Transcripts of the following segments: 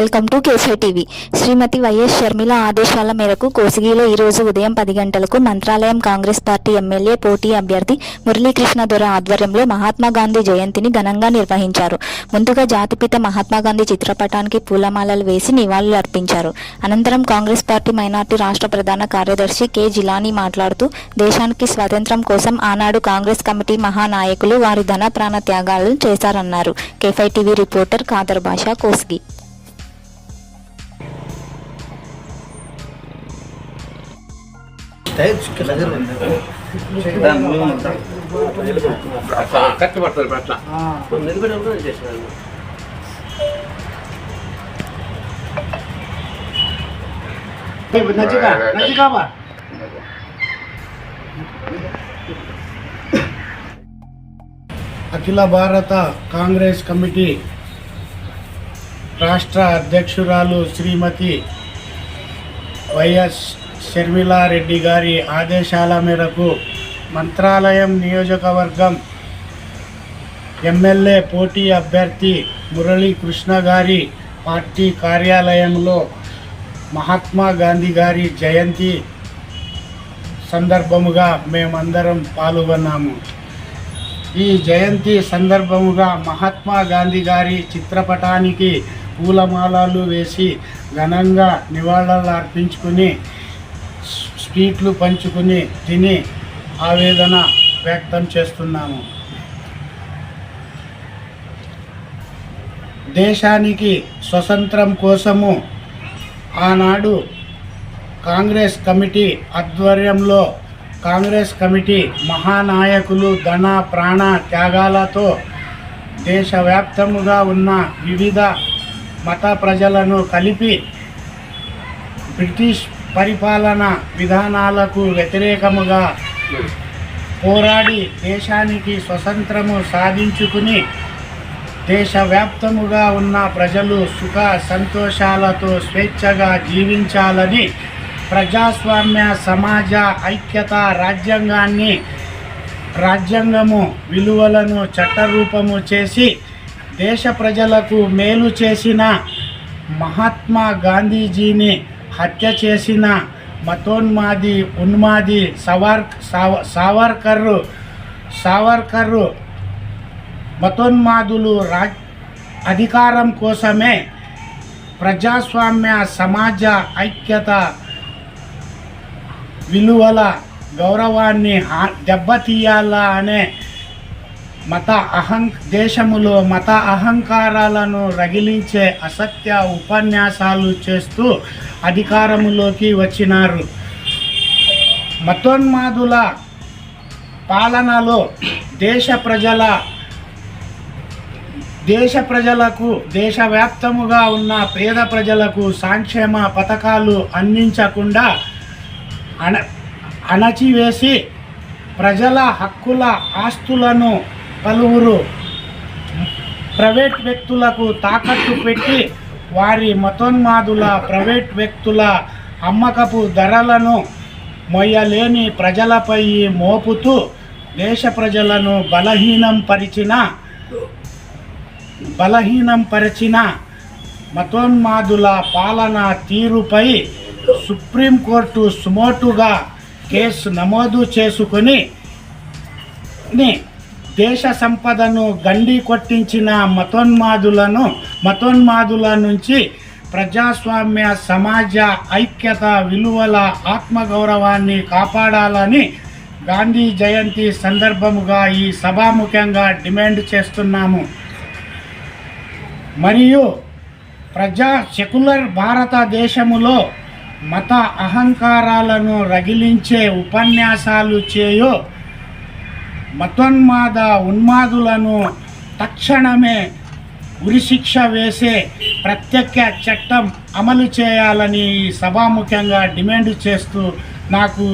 Welcome to KC TV. Shrimati YS Sharmila ఆదేశాల మేరకు కోసిగిలో ఈరోజు ఉదయం పది గంటలకు మంత్రాలయం కాంగ్రెస్ పార్టీ ఎమ్మెల్యే పోటీ అభ్యర్థి మురళీకృష్ణ దొర ఆధ్వర్యంలో మహాత్మా గాంధీ జయంతిని ఘనంగా నిర్వహించారు. ముందుగా జాతిపిత మహాత్మా గాంధీ చిత్రపటానికి పూలమాలలు వేసి నివాళులు అర్పించారు. అనంతరం కాంగ్రెస్ పార్టీ మైనార్టీ రాష్ట్ర ప్రధాన కార్యదర్శి కె జిలానీ మాట్లాడుతూ దేశానికి స్వాతంత్ర్యం కోసం ఆనాడు కాంగ్రెస్ కమిటీ మహానాయకులు వారి ధన ప్రాణ త్యాగాలు చేశారన్నారు. కేఫై టీవీ రిపోర్టర్ ఖాదర్ బాషా కోస్గి. కష్టపడతారు అట్లా నచ్చిగా అఖిల భారత కాంగ్రెస్ కమిటీ రాష్ట్ర అధ్యక్షురాలు శ్రీమతి వైఎస్ షర్మిలారెడ్డి గారి ఆదేశాల మేరకు మంత్రాలయం నియోజకవర్గం ఎమ్మెల్యే పోటీ అభ్యర్థి మురళీకృష్ణ గారి పార్టీ కార్యాలయంలో మహాత్మా గాంధీ గారి జయంతి సందర్భముగా మేమందరం పాల్గొన్నాము. ఈ జయంతి సందర్భముగా మహాత్మా గాంధీ గారి చిత్రపటానికి పూలమాలలు వేసి ఘనంగా నివాళులు అర్పించుకుని స్వీట్లు పంచుకుని తిని ఆవేదన వ్యక్తం చేస్తున్నాము. దేశానికి స్వతంత్రం కోసము ఆనాడు కాంగ్రెస్ కమిటీ ఆధ్వర్యంలో కాంగ్రెస్ కమిటీ మహానాయకులు ధన ప్రాణ త్యాగాలతో దేశవ్యాప్తముగా ఉన్న వివిధ మత ప్రజలను కలిపి బ్రిటిష్ పరిపాలన విధానాలకు వ్యతిరేకముగా పోరాడి దేశానికి స్వతంత్రము సాధించుకుని దేశవ్యాప్తముగా ఉన్న ప్రజలు సుఖ సంతోషాలతో స్వేచ్ఛగా జీవించాలని ప్రజాస్వామ్య సమాజ ఐక్యత రాజ్యాంగాన్ని రాజ్యాంగము విలువలను చట్టరూపము చేసి దేశ ప్రజలకు మేలు చేసిన మహాత్మా గాంధీజీని హత్య చేసిన మతోన్మాది ఉన్మాది సవార్ సావ- సావర్కర్రు సావర్కర్రు మతోన్మాదులు రా అధికారం కోసమే ప్రజాస్వామ్య సమాజ ఐక్యత విలువల గౌరవాన్ని దెబ్బతీయాలా అనే మత అహం దేశములో మత అహంకారాలను రగిలించే అసత్య ఉపన్యాసాలు చేస్తూ అధికారములోకి వచ్చినారు. మతోన్మాదుల పాలనలో దేశ ప్రజల దేశ ప్రజలకు దేశవ్యాప్తముగా ఉన్న పేద ప్రజలకు సంక్షేమ పథకాలు అందించకుండా అణ అణచివేసి ప్రజల హక్కుల ఆస్తులను పలువురు ప్రైవేట్ వ్యక్తులకు తాకట్టు పెట్టి వారి మతోన్మాదుల ప్రైవేట్ వ్యక్తుల అమ్మకపు ధరలను మొయ్యలేని ప్రజలపై మోపుతూ దేశ ప్రజలను బలహీనం పరిచిన బలహీనం పరిచిన మతోన్మాదుల పాలన తీరుపై సుప్రీంకోర్టు సుమోటుగా కేసు నమోదు చేసుకొని ని దేశ సంపదను గండి కొట్టించిన మతోన్మాదులను మతోన్మాదుల నుంచి ప్రజాస్వామ్య సమాజ ఐక్యత విలువల ఆత్మగౌరవాన్ని కాపాడాలని గాంధీ జయంతి సందర్భముగా ఈ సభాముఖ్యంగా డిమాండ్ చేస్తున్నాము. మరియు ప్రజా సెక్యులర్ భారతదేశములో మత అహంకారాలను రగిలించే ఉపన్యాసాలు చేయో మతోన్మాద ఉన్మాదులను తక్షణమే ఉరిశిక్ష వేసే ప్రత్యేక చట్టం అమలు చేయాలని ఈ డిమాండ్ చేస్తూ నాకు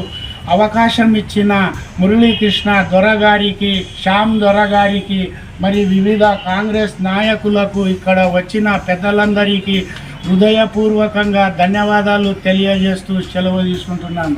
అవకాశం ఇచ్చిన మురళీకృష్ణ దొరగారికి శ్యామ్ దొరగారికి మరి వివిధ కాంగ్రెస్ నాయకులకు ఇక్కడ వచ్చిన పెద్దలందరికీ హృదయపూర్వకంగా ధన్యవాదాలు తెలియజేస్తూ సెలవు తీసుకుంటున్నాను.